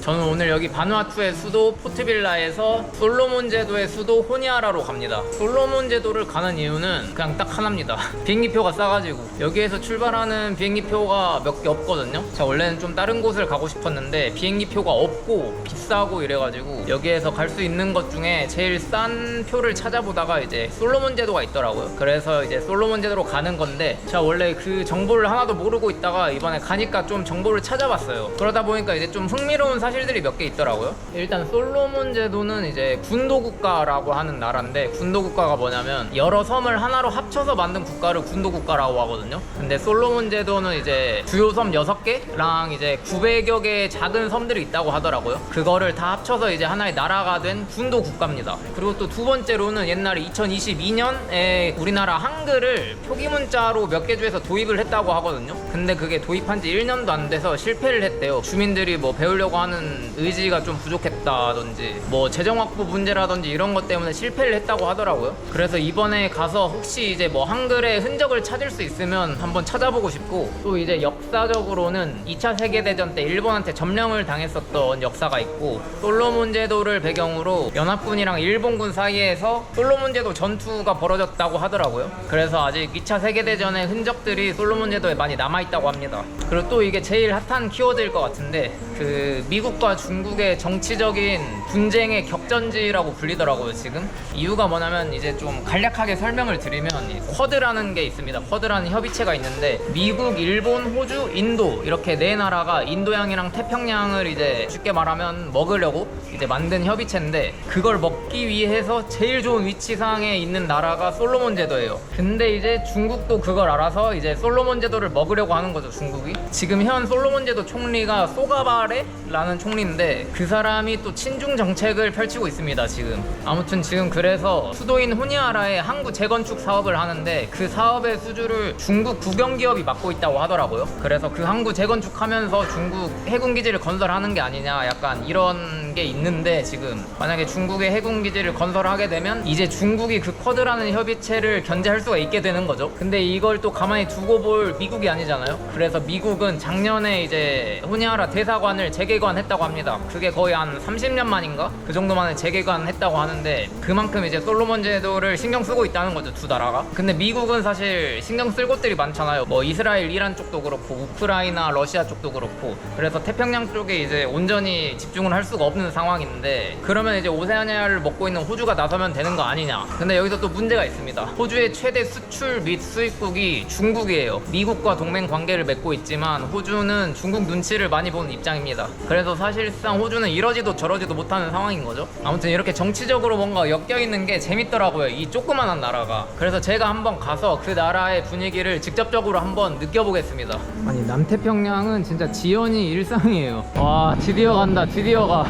저는 오늘 여기 바누아투의 수도 포트빌라에서 솔로몬 제도의 수도 호니아라로 갑니다. 솔로몬 제도를 가는 이유는 그냥 딱 하나입니다. 비행기표가 싸가지고 여기에서 출발하는 비행기표가 몇 개 없거든요. 제가 원래는 좀 다른 곳을 가고 싶었는데 비행기표가 없고 비싸고 이래가지고 여기에서 갈 수 있는 것 중에 제일 싼 표를 찾아보다가 이제 솔로몬 제도가 있더라고요. 그래서 이제 솔로몬 제도로 가는 건데 제가 원래 그 정보를 하나도 모르고 있다가 이번에 가니까 좀 정보를 찾아봤어요. 그러다 보니까 이제 좀 흥미로운 사실 들이 몇 개 있더라고요. 일단 솔로몬 제도는 이제 군도 국가라고 하는 나라인데 군도 국가가 뭐냐면 여러 섬을 하나로 합쳐서 만든 국가를 군도 국가라고 하거든요. 근데 솔로몬 제도는 이제 주요 섬 6개랑 이제 900여 개의 작은 섬들이 있다고 하더라고요. 그거를 다 합쳐서 이제 하나의 나라가 된 군도 국가입니다. 그리고 또 두 번째로는 옛날에 2022년에 우리나라 한글을 표기 문자로 몇 개 주에서 도입을 했다고 하거든요. 근데 그게 도입한 지 1년도 안 돼서 실패를 했대요. 주민들이 뭐 배우려고 하는 의지가 좀 부족했다든지 뭐 재정 확보 문제라든지 이런 것 때문에 실패를 했다고 하더라고요. 그래서 이번에 가서 혹시 이제 뭐 한글의 흔적을 찾을 수 있으면 한번 찾아보고 싶고 또 이제 역사적으로는 2차 세계대전 때 일본한테 점령을 당했었던 역사가 있고 솔로몬 제도를 배경으로 연합군이랑 일본군 사이에서 솔로몬 제도 전투가 벌어졌다고 하더라고요. 그래서 아직 2차 세계대전의 흔적들이 솔로몬 제도에 많이 남아있다고 합니다. 그리고 또 이게 제일 핫한 키워드일 것 같은데 그 미국 과 중국의 정치적인 분쟁의 격전지라고 불리더라고요 지금. 이유가 뭐냐면 이제 좀 간략하게 설명을 드리면 이 쿼드라는 게 있습니다. 쿼드라는 협의체가 있는데 미국, 일본, 호주, 인도 이렇게 네 나라가 인도양이랑 태평양을 이제 쉽게 말하면 먹으려고 이제 만든 협의체인데 그걸 먹기 위해서 제일 좋은 위치상에 있는 나라가 솔로몬 제도예요. 근데 이제 중국도 그걸 알아서 이제 솔로몬 제도를 먹으려고 하는 거죠 중국이. 지금 현 솔로몬 제도 총리가 소가바레라는 총리인데 그 사람이 또 친중 정책을 펼치고 있습니다 지금. 아무튼 지금 그래서 수도인 후니아라에 항구 재건축 사업을 하는데 그 사업의 수주를 중국 국영기업이 맡고 있다고 하더라고요. 그래서 그 항구 재건축하면서 중국 해군 기지를 건설하는 게 아니냐 약간 이런 게 있는데 지금 만약에 중국의 해군 기지를 건설하게 되면 이제 중국이 그 쿼드라는 협의체를 견제할 수가 있게 되는 거죠. 근데 이걸 또 가만히 두고 볼 미국이 아니잖아요. 그래서 미국은 작년에 이제 호니아라 대사관을 재개관했다 고 합니다. 그게 거의 한 30년 만인가? 그 정도 만에 재개관했다고 하는데 그만큼 이제 솔로몬 제도를 신경 쓰고 있다는 거죠 두 나라가. 근데 미국은 사실 신경 쓸 곳들이 많잖아요. 뭐 이스라엘 이란 쪽도 그렇고 우크라이나 러시아 쪽도 그렇고. 그래서 태평양 쪽에 이제 온전히 집중을 할 수가 없는 상황인데 그러면 이제 오세아니아를 먹고 있는 호주가 나서면 되는 거 아니냐. 근데 여기서 또 문제가 있습니다. 호주의 최대 수출 및 수입국이 중국이에요. 미국과 동맹 관계를 맺고 있지만 호주는 중국 눈치를 많이 보는 입장입니다. 그래서 사실상 호주는 이러지도 저러지도 못하는 상황인 거죠. 아무튼 이렇게 정치적으로 뭔가 엮여 있는 게 재밌더라고요 이 조그만한 나라가. 그래서 제가 한번 가서 그 나라의 분위기를 직접적으로 한번 느껴보겠습니다. 아니 남태평양은 진짜 지연이 일상이에요. 와 드디어 간다 드디어 가.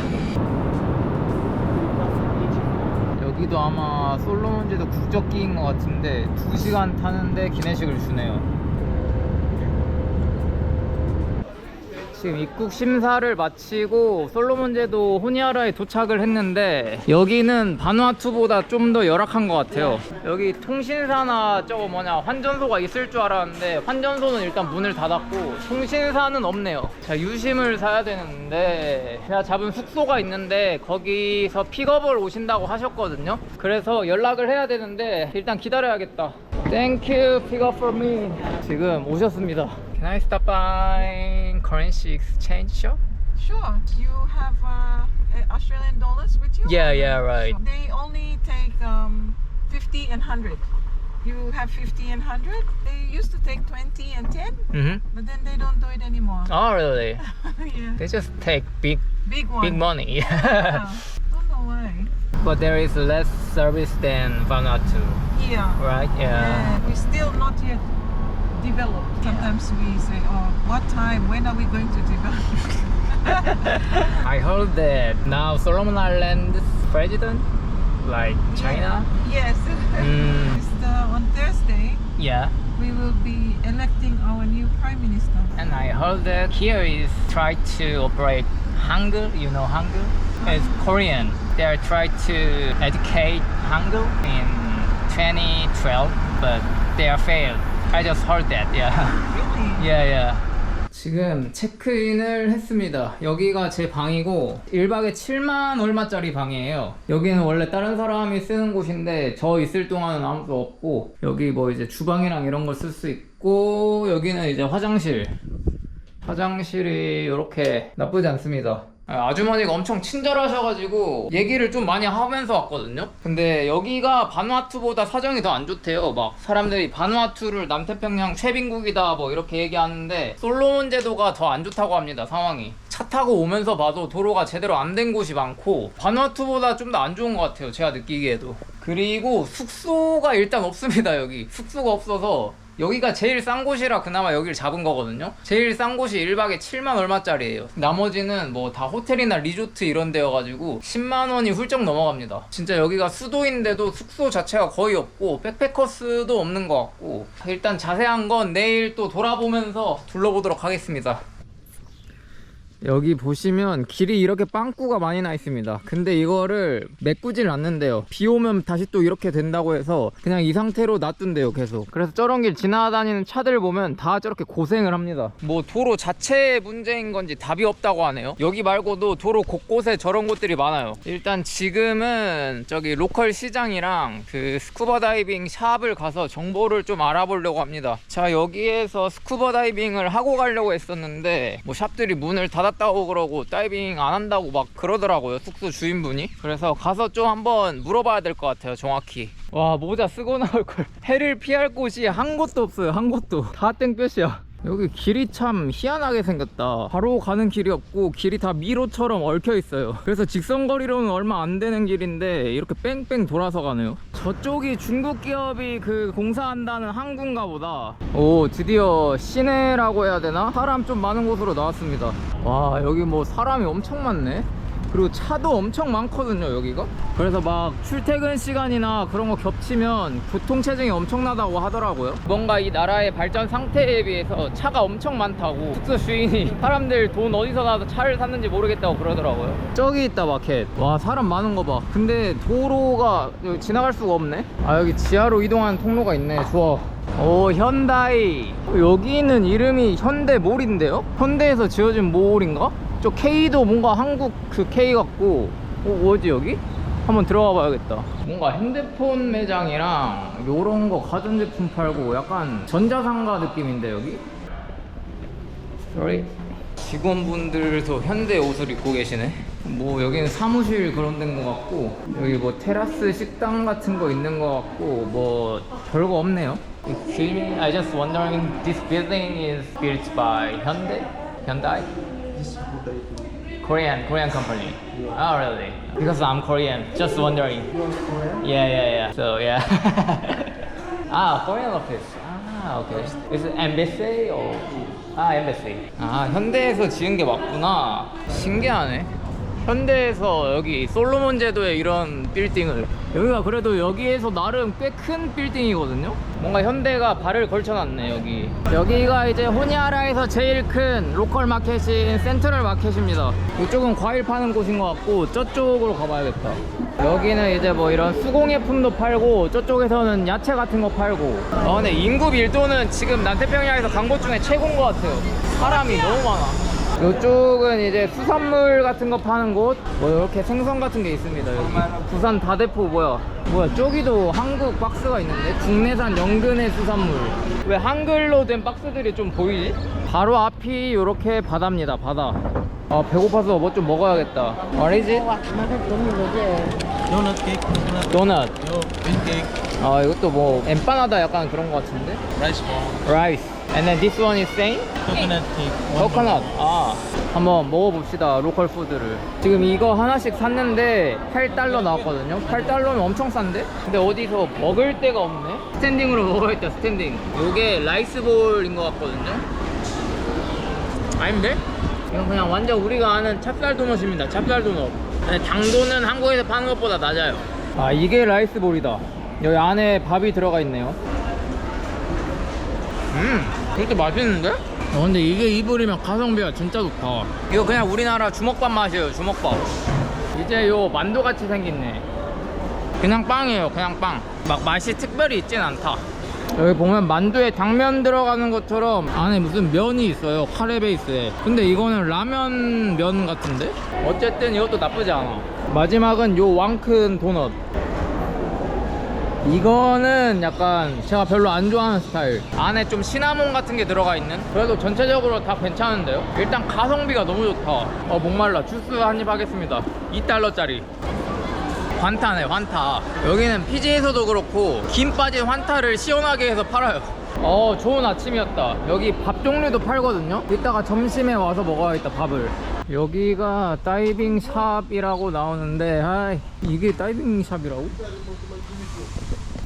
여기도 아마 솔로몬제도 국적기인 것 같은데 2시간 타는데 기내식을 주네요 지금 입국 심사를 마치고 솔로몬제도 호니아라에 도착을 했는데 여기는 바누아투보다 좀 더 열악한 것 같아요. 여기 통신사나 저거 뭐냐 환전소가 있을 줄 알았는데 환전소는 일단 문을 닫았고 통신사는 없네요. 자 유심을 사야 되는데 제가 잡은 숙소가 있는데 거기서 픽업을 오신다고 하셨거든요. 그래서 연락을 해야 되는데 일단 기다려야겠다. Up for me. 지금 오셨습니다. Can I stop by currency exchange shop? Sure. You have uh, Australian dollars with you? Yeah, yeah, right. They only take um, 50 and 100. You have 50 and 100? They used to take 20 and 10, Mm-hmm. but then they don't do it anymore. Oh, really? yeah. They just take big, Big one. big money. Yeah. Don't know why. but there is less service than Vanuatu, Yeah. right? Yeah. And we still not yet developed. Sometimes we say, oh, what time? When are we going to develop? I heard that now Solomon Islands president, like China. yes. Mm. The, on Thursday. Yeah. we will be electing our new prime minister. And I heard that here is try to operate Hangul. You know Hangul? It's Korean. They are trying to educate Hangul in 2012, but they are failed. I just heard that. Yeah. Really? yeah, yeah. 지금 체크인을 했습니다. 여기가 제 방이고 1박에 7만 얼마짜리 방이에요. 여기는 원래 다른 사람이 쓰는 곳인데 저 있을 동안은 아무도 없고 여기 뭐 이제 주방이랑 이런 걸 쓸 수 있고 여기는 이제 화장실. 화장실이 이렇게 나쁘지 않습니다. 아, 아주머니가 엄청 친절하셔가지고 얘기를 좀 많이 하면서 왔거든요. 근데 여기가 바누아투보다 사정이 더 안 좋대요. 막 사람들이 바누아투를 남태평양 최빈국이다 뭐 이렇게 얘기하는데 솔로몬 제도가 더 안 좋다고 합니다. 상황이. 차 타고 오면서 봐도 도로가 제대로 안 된 곳이 많고 바누아투보다 좀 더 안 좋은 것 같아요. 제가 느끼기에도. 그리고 숙소가 일단 없습니다. 여기 숙소가 없어서 여기가 제일 싼 곳이라 그나마 여기를 잡은 거거든요. 제일 싼 곳이 1박에 7만 얼마짜리예요. 나머지는 뭐 다 호텔이나 리조트 이런 데여가지고 10만 원이 훌쩍 넘어갑니다. 진짜 여기가 수도인데도 숙소 자체가 거의 없고 백패커스도 없는 것 같고 일단 자세한 건 내일 또 돌아보면서 둘러보도록 하겠습니다. 여기 보시면 길이 이렇게 빵꾸가 많이 나 있습니다. 근데 이거를 메꾸질 않는데요. 비 오면 다시 또 이렇게 된다고 해서 그냥 이 상태로 놔둔대요, 계속. 그래서 저런 길 지나다니는 차들 보면 다 저렇게 고생을 합니다. 뭐 도로 자체의 문제인 건지 답이 없다고 하네요. 여기 말고도 도로 곳곳에 저런 곳들이 많아요. 일단 지금은 저기 로컬 시장이랑 그 스쿠버 다이빙 샵을 가서 정보를 좀 알아보려고 합니다. 자, 여기에서 스쿠버 다이빙을 하고 가려고 했었는데 뭐 샵들이 문을 닫 았다고 그러고 다이빙 안 한다고 막 그러더라고요. 숙소 주인분이. 그래서 가서 좀 한번 물어봐야 될 것 같아요. 정확히. 와, 모자 쓰고 나올 걸. 해를 피할 곳이 한 곳도 없어요. 한 곳도. 다 땡볕이야. 여기 길이 참 희한하게 생겼다. 바로 가는 길이 없고 길이 다 미로처럼 얽혀 있어요. 그래서 직선 거리로는 얼마 안 되는 길인데 이렇게 뺑뺑 돌아서 가네요. 저쪽이 중국 기업이 그 공사한다는 항구인가 보다. 오, 드디어 시내라고 해야 되나? 사람 좀 많은 곳으로 나왔습니다. 와, 여기 뭐 사람이 엄청 많네. 그리고 차도 엄청 많거든요 여기가. 그래서 막 출퇴근 시간이나 그런 거 겹치면 교통체증이 엄청나다고 하더라고요. 뭔가 이 나라의 발전 상태에 비해서 차가 엄청 많다고 숙소 주인이 사람들 돈 어디서 나서 차를 샀는지 모르겠다고 그러더라고요. 저기 있다 마켓. 와 사람 많은 거봐. 근데 도로가 지나갈 수가 없네. 아 여기 지하로 이동하는 통로가 있네. 좋아. 오 현다이. 여기는 이름이 현대몰인데요? 현대에서 지어진 몰인가? 저 K도 뭔가 한국 그 K 같고 어 뭐지 여기? 한번 들어가 봐야겠다 뭔가 핸드폰 매장이랑 요런 거 가전제품 팔고 약간 전자상가 느낌인데 여기? 직원분들도 현대 옷을 입고 계시네. 뭐 여기는 사무실 그런 데인 것 같고 여기 뭐 테라스 식당 같은 거 있는 것 같고 뭐 별거 없네요. Excuse me, I just wondering this building is built by? Hyundai? Korean, Korean company. Oh really? Because I'm Korean. Just wondering. Yeah, yeah, yeah. So yeah. 아, Korean office. 아, okay. Is it embassy or? 아, embassy. 아, 현대에서 지은 게 맞구나. 신기하네. 현대에서 여기 솔로몬 제도의 이런 빌딩을 여기가 그래도 여기에서 나름 꽤 큰 빌딩이거든요? 뭔가 현대가 발을 걸쳐놨네 여기. 여기가 이제 호니아라에서 제일 큰 로컬 마켓인 센트럴 마켓입니다. 이쪽은 과일 파는 곳인 것 같고 저쪽으로 가봐야겠다. 여기는 이제 뭐 이런 수공예품도 팔고 저쪽에서는 야채 같은 거 팔고. 아 근데 인구 밀도는 지금 남태평양에서 간곳 중에 최고인 것 같아요. 사람이 너무 많아 이쪽은 이제 수산물 같은 거 파는 곳, 뭐 이렇게 생선 같은 게 있습니다. 여기 부산 다대포 뭐야? 뭐야? 저기도 한국 박스가 있는데 국내산 연근의 수산물. 왜 한글로 된 박스들이 좀 보이지? 바로 앞이 이렇게 바다입니다. 바다. 아 배고파서 뭐 좀 먹어야겠다. What is it? 도넛. bean cake, 아 이것도 뭐 엠파나다 약간 그런 거 같은데? rice ball, Rice. And then this one is same? coconut cake. one 코코넛 아. 한번 먹어봅시다 로컬 푸드를. 지금 이거 하나씩 샀는데 8달러 나왔거든요. 8달러면 엄청 싼데? 근데 어디서 먹을 데가 없네? 스탠딩으로 먹어야겠다 스탠딩. 요게 라이스볼인 것 같거든요. 아닌데? 이건 그냥 완전 우리가 아는 찹쌀 도넛입니다 찹쌀 도넛. 근데 당도는 한국에서 파는 것보다 낮아요. 아 이게 라이스볼이다. 여기 안에 밥이 들어가 있네요. 음, 이것도 맛있는데? 어, 근데 이게 이불이면 가성비가 진짜 좋다. 이거 그냥 우리나라 주먹밥 맛이에요, 주먹밥. 이제 요 만두 같이 생겼네. 그냥 빵이에요, 그냥 빵. 막 맛이 특별히 있진 않다. 여기 보면 만두에 당면 들어가는 것처럼 안에 무슨 면이 있어요 카레 베이스에 근데 이거는 라면 면 같은데? 어쨌든 이것도 나쁘지 않아 마지막은 요 왕큰 도넛 이거는 약간 제가 별로 안 좋아하는 스타일. 안에 좀 시나몬 같은 게 들어가 있는? 그래도 전체적으로 다 괜찮은데요? 일단 가성비가 너무 좋다. 어 목말라. 주스 한 입 하겠습니다. 2달러짜리. 환타네 환타. 여기는 피지에서도 그렇고 김 빠진 환타를 시원하게 해서 팔아요. 어 좋은 아침이었다. 여기 밥 종류도 팔거든요? 이따가 점심에 와서 먹어야겠다 밥을 여기가 다이빙 샵이라고 나오는데 아 이게 다이빙 샵이라고?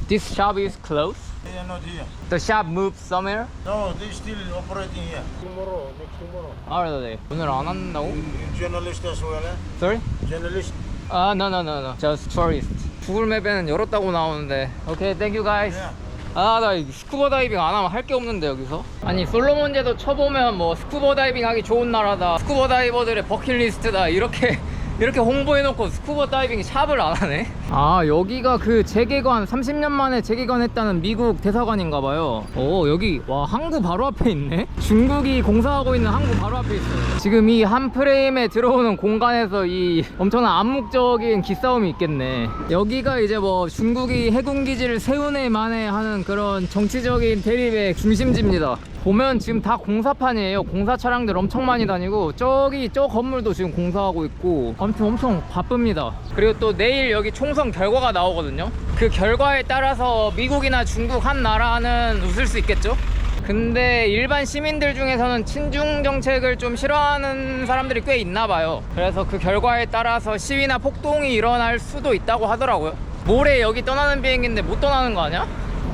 This shop is closed? They are not here. The shop moved somewhere? No, they still operating here. Tomorrow, next tomorrow. 아 네. 오늘 안 한다고? Journalist as well, eh? Sorry? Journalist. 아, no, no, no, no. Just tourist. 구글 맵에는 열었다고 나오는데. 오케이, thank you guys. Yeah. 아, 나 스쿠버 다이빙 안 하면 할 게 없는데 여기서. 아니 솔로몬 제도 쳐보면 뭐 스쿠버 다이빙 하기 좋은 나라다. 스쿠버 다이버들의 버킷리스트다. 이렇게 이렇게 홍보해놓고 스쿠버 다이빙 샵을 안 하네. 아 여기가 그 재개관 30년 만에 재개관했다는 미국 대사관인가 봐요. 오 여기 와 항구 바로 앞에 있네. 중국이 공사하고 있는 항구 바로 앞에 있어요. 지금 이 한 프레임에 들어오는 공간에서 이 엄청난 암묵적인 기싸움이 있겠네. 여기가 이제 뭐 중국이 해군 기지를 세운에 만에 하는 그런 정치적인 대립의 중심지입니다. 보면 지금 다 공사판이에요. 공사 차량들 엄청 많이 다니고 저기 저 건물도 지금 공사하고 있고 아무튼 엄청 바쁩니다. 그리고 또 내일 여기 총선 결과가 나오거든요. 그 결과에 따라서 미국이나 중국 한 나라는 웃을 수 있겠죠. 근데 일반 시민들 중에서는 친중 정책을 좀 싫어하는 사람들이 꽤 있나 봐요. 그래서 그 결과에 따라서 시위나 폭동이 일어날 수도 있다고 하더라고요. 모레 여기 떠나는 비행기인데 못 떠나는 거 아니야?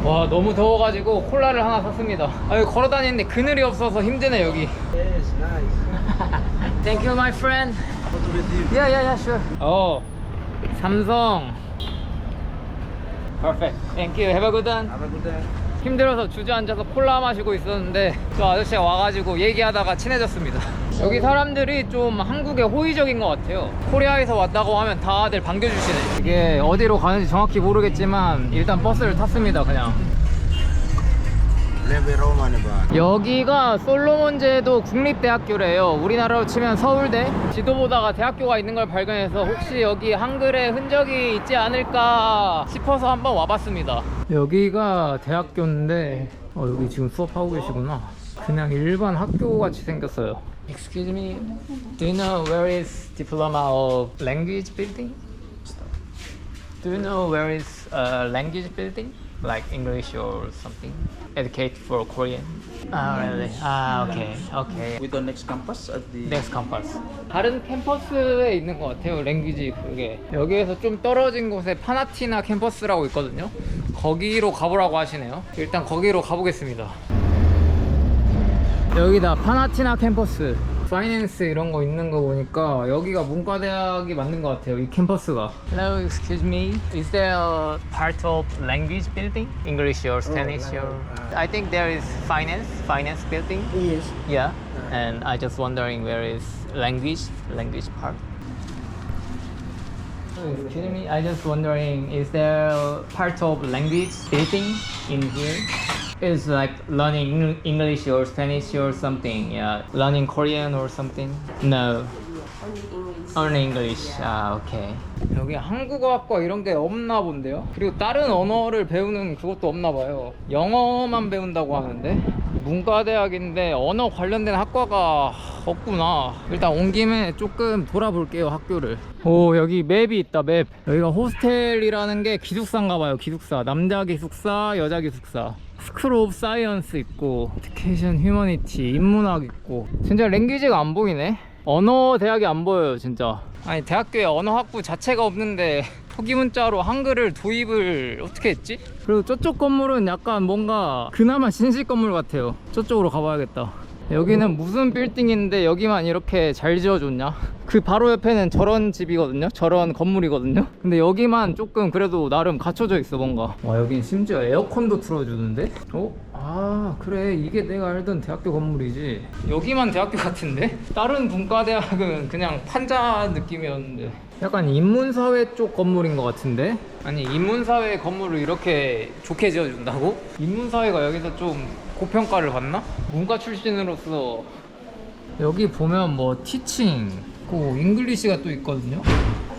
와 너무 더워가지고 콜라를 하나 샀습니다. 아 걸어 다니는데 그늘이 없어서 힘드네 여기. Yes, nice. Thank you, my friend. Yeah, yeah, yeah, sure. 어, 삼성. Perfect. Thank you. Have a good one. Have a good day. 힘들어서 주저앉아서 콜라 마시고 있었는데 저 아저씨가 와가지고 얘기하다가 친해졌습니다. 여기 사람들이 좀 한국에 호의적인 것 같아요. 코리아에서 왔다고 하면 다들 반겨주시네. 이게 어디로 가는지 정확히 모르겠지만 일단 버스를 탔습니다. 그냥. 여기가 솔로몬 제도 국립대학교래요. 우리나라로 치면 서울대. 지도 보다가 대학교가 있는 걸 발견해서 혹시 여기 한글에 흔적이 있지 않을까 싶어서 한번 와봤습니다. 여기가 대학교인데 어, 여기 지금 수업하고 계시구나. 그냥 일반 학교 같이 생겼어요. Excuse me, do you know where is diploma of language building? Do you know where is uh, language building? Like English or something? Educate for Korean? Ah, really? Ah, okay, okay. With the next campus at the 넥스 캠퍼스 다른 캠퍼스에 있는 것 같아요 랭귀지 그게 여기에서 좀 떨어진 곳에 파나티나 캠퍼스라고 있거든요 거기로 가보라고 하시네요 일단 거기로 가보겠습니다 여기다 파나티나 캠퍼스 파이낸스 이런 거 있는 거 보니까 여기가 문과대학이 맞는 것 같아요 이 캠퍼스가 Hello, excuse me Is there a part of language building? English or Spanish or I think there is finance, finance building Yes. Yeah, and I just wondering where is language, language part. Excuse me, I just wondering, is there part of language building in here? It's like learning Eng- English or Spanish or something. Yeah, learning Korean or something. No. Only English. 아, 오케이. 여기 한국어학과 이런 게 없나 본데요. 그리고 다른 언어를 배우는 그것도 없나 봐요. 영어만 배운다고 하는데. 문과대학인데 언어 관련된 학과가 없구나. 일단 온 김에 조금 돌아볼게요, 학교를. 오, 여기 맵이 있다, 맵. 여기가 호스텔이라는 게 기숙사인가 봐요, 기숙사. 남자 기숙사, 여자 기숙사. 스쿨 오브 사이언스 있고, 에듀케이션 휴머니티, 인문학 있고. 진짜 랭귀지가 안 보이네. 언어 대학이 안 보여요, 진짜. 아니, 대학교에 언어 학부 자체가 없는데 표기 문자로 한글을 도입을 어떻게 했지? 그리고 저쪽 건물은 약간 뭔가 그나마 신식 건물 같아요. 저쪽으로 가봐야겠다. 여기는 무슨 빌딩인데 여기만 이렇게 잘 지어줬냐? 그 바로 옆에는 저런 집이거든요? 저런 건물이거든요? 근데 여기만 조금 그래도 나름 갖춰져 있어 뭔가 와 여긴 심지어 에어컨도 틀어주는데? 어? 아 그래 이게 내가 알던 대학교 건물이지 여기만 대학교 같은데? 다른 문과대학은 그냥 판자 느낌이었는데 약간 인문사회 쪽 건물인 것 같은데? 아니 인문사회 건물을 이렇게 좋게 지어준다고? 인문사회가 여기서 좀 고평가를 받나? 문과 출신으로서 여기 보면 뭐 티칭 있고 잉글리시가 또 있거든요.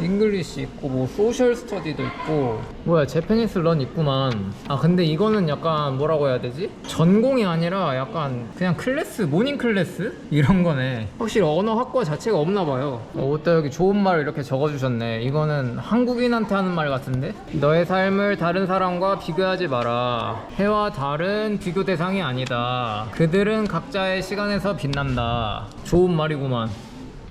잉글리시 있고 뭐 소셜 스터디도 있고. 뭐야 제페니스 런 있구만. 아 근데 이거는 약간 뭐라고 해야 되지? 전공이 아니라 약간 그냥 클래스 모닝 클래스? 이런 거네. 확실히 언어 학과 자체가 없나 봐요. 어, 또 여기 좋은 말을 이렇게 적어주셨네. 이거는 한국인한테 하는 말 같은데? 너의 삶을 다른 사람과 비교하지 마라. 해와 달은 비교 대상이 아니다. 그들은 각자의 시간에서 빛난다. 좋은 말이구만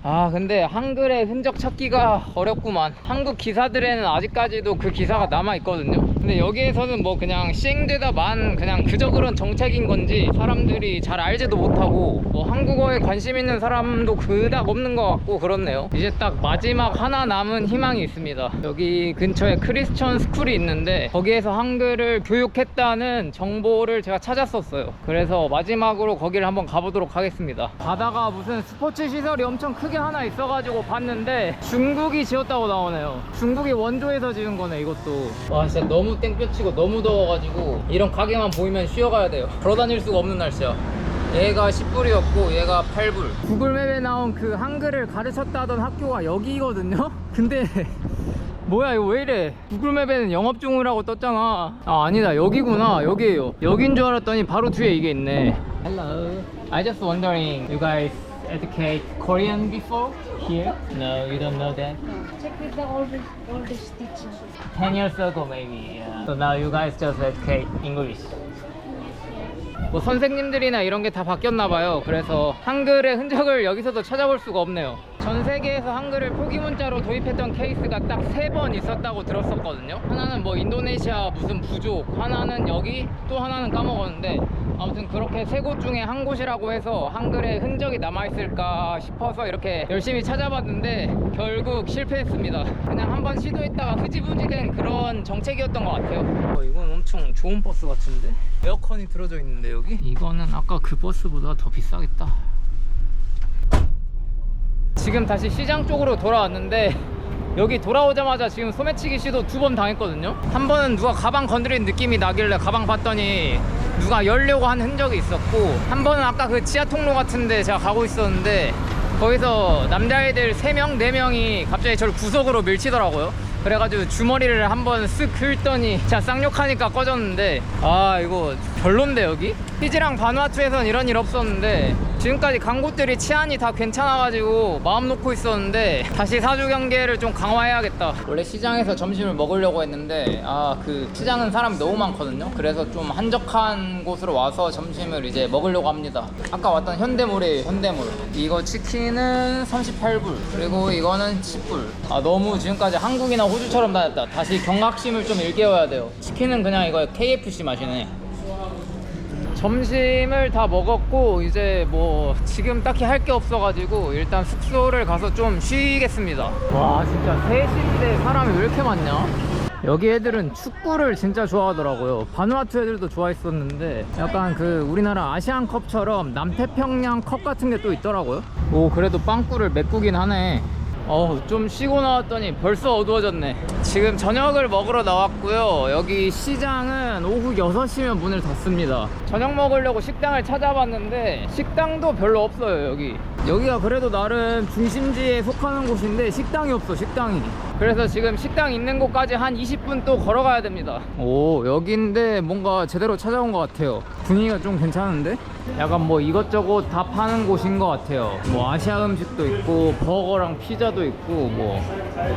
아 근데 한글의 흔적 찾기가 어렵구만. 한국 기사들에는 아직까지도 그 기사가 남아있거든요 근데 여기에서는 뭐 그냥 시행되다만 그냥 그저 그런 정책인 건지 사람들이 잘 알지도 못하고 뭐 한국어에 관심 있는 사람도 그닥 없는 것 같고 그렇네요. 이제 딱 마지막 하나 남은 희망이 있습니다. 여기 근처에 크리스천 스쿨이 있는데 거기에서 한글을 교육했다는 정보를 제가 찾았었어요. 그래서 마지막으로 거기를 한번 가보도록 하겠습니다. 바다가 무슨 스포츠 시설이 엄청 크게 하나 있어가지고 봤는데 중국이 지었다고 나오네요. 중국이 원조에서 지은 거네 이것도. 와 진짜 너무 땡볕치고 너무 더워가지고 이런 가게만 보이면 쉬어가야 돼요. 걸어다닐 수가 없는 날씨야. 얘가 10불이었고 얘가 8불. 구글맵에 나온 그 한글을 가르쳤다던 학교가 여기거든요? 근데 뭐야 이거 왜 이래? 구글맵에는 영업 중이라고 떴잖아. 아 아니다. 여기구나. 여기에요. 여긴 줄 알았더니 바로 뒤에 이게 있네. Hello. I just wondering you guys educate Korean before here? No you don't know that? Check with the oldest, oldest teacher. 10 years ago maybe yeah. So now you guys just educate English 뭐 선생님들이나 이런 게 다 바뀌었나 봐요 그래서 한글의 흔적을 여기서도 찾아볼 수가 없네요 전 세계에서 한글을 표기 문자로 도입했던 케이스가 딱 세 번 있었다고 들었었거든요 하나는 뭐 인도네시아 무슨 부족 하나는 여기 또 하나는 까먹었는데 아무튼 그렇게 세 곳 중에 한 곳이라고 해서 한글의 흔적이 남아있을까 싶어서 이렇게 열심히 찾아봤는데 결국 실패했습니다 그냥 한번 시도했다가 흐지부지 된 그런 정책이었던 것 같아요 어, 이건 엄청 좋은 버스 같은데? 에어컨이 들어져 있는데 여기? 이거는 아까 그 버스보다 더 비싸겠다 지금 다시 시장 쪽으로 돌아왔는데 여기 돌아오자마자 지금 소매치기 시도 두 번 당했거든요 한 번은 누가 가방 건드린 느낌이 나길래 가방 봤더니 누가 열려고 한 흔적이 있었고 한 번은 아까 그 지하 통로 같은데 제가 가고 있었는데 거기서 남자애들 3명, 4명이 갑자기 저를 구석으로 밀치더라고요 그래가지고 주머니를 한번 쓱 긁더니 제가 쌍욕하니까 꺼졌는데 아 이거 별론데 여기? 피지랑 바누아투에선 이런 일 없었는데 지금까지 간 곳들이 치안이 다 괜찮아가지고 마음 놓고 있었는데 다시 사주 경계를 좀 강화해야겠다. 원래 시장에서 점심을 먹으려고 했는데 아 그 시장은 사람이 너무 많거든요. 그래서 좀 한적한 곳으로 와서 점심을 이제 먹으려고 합니다. 아까 왔던 현대몰이에요 현대몰. 이거 치킨은 38불. 그리고 이거는 10불. 아 너무 지금까지 한국이나 호주처럼 다녔다 다시 경각심을 좀 일깨워야 돼요. 치킨은 그냥 이거 KFC 맛이네 점심을 다 먹었고 이제 뭐 지금 딱히 할 게 없어가지고 일단 숙소를 가서 좀 쉬겠습니다. 와 진짜 3시인데 사람이 왜 이렇게 많냐? 여기 애들은 축구를 진짜 좋아하더라고요. 바누아투 애들도 좋아했었는데 약간 그 우리나라 아시안컵처럼 남태평양 컵 같은 게 또 있더라고요. 오 그래도 빵꾸를 메꾸긴 하네 어우 좀 쉬고 나왔더니 벌써 어두워졌네. 지금 저녁을 먹으러 나왔고요. 여기 시장은 오후 6시면 문을 닫습니다. 저녁 먹으려고 식당을 찾아봤는데 식당도 별로 없어요 여기. 여기가 그래도 나름 중심지에 속하는 곳인데 식당이 없어 식당이. 그래서 지금 식당 있는 곳까지 한 20분 또 걸어가야 됩니다. 오 여기인데 뭔가 제대로 찾아온 것 같아요. 분위기가 좀 괜찮은데? 약간 뭐 이것저것 다 파는 곳인 것 같아요. 뭐 아시아 음식도 있고 버거랑 피자도 있고 뭐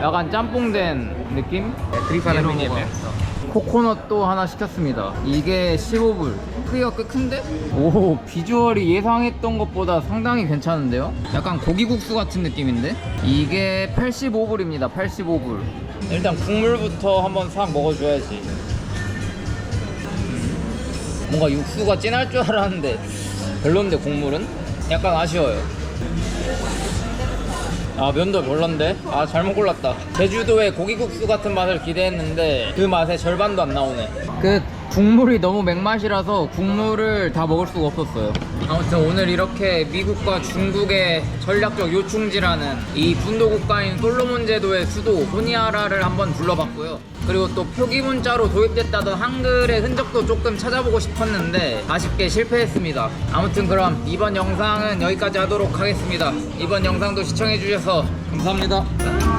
약간 짬뽕된 느낌? 이런 거. 코코넛도 하나 시켰습니다 이게 15불 크기가 꽤 큰데? 오 비주얼이 예상했던 것보다 상당히 괜찮은데요? 약간 고기국수 같은 느낌인데? 이게 85불입니다 85불 일단 국물부터 한번 싹 먹어줘야지 뭔가 육수가 진할 줄 알았는데 별론데 국물은? 약간 아쉬워요 아 면도 별론데? 아 잘못 골랐다 제주도의 고기국수 같은 맛을 기대했는데 그 맛의 절반도 안 나오네 그 국물이 너무 맹맛이라서 국물을 다 먹을 수가 없었어요. 아무튼 오늘 이렇게 미국과 중국의 전략적 요충지라는 이 분도 국가인 솔로몬 제도의 수도 호니아라를 한번 둘러봤고요. 그리고 또 표기 문자로 도입됐다던 한글의 흔적도 조금 찾아보고 싶었는데 아쉽게 실패했습니다. 아무튼 그럼 이번 영상은 여기까지 하도록 하겠습니다. 이번 영상도 시청해주셔서 감사합니다.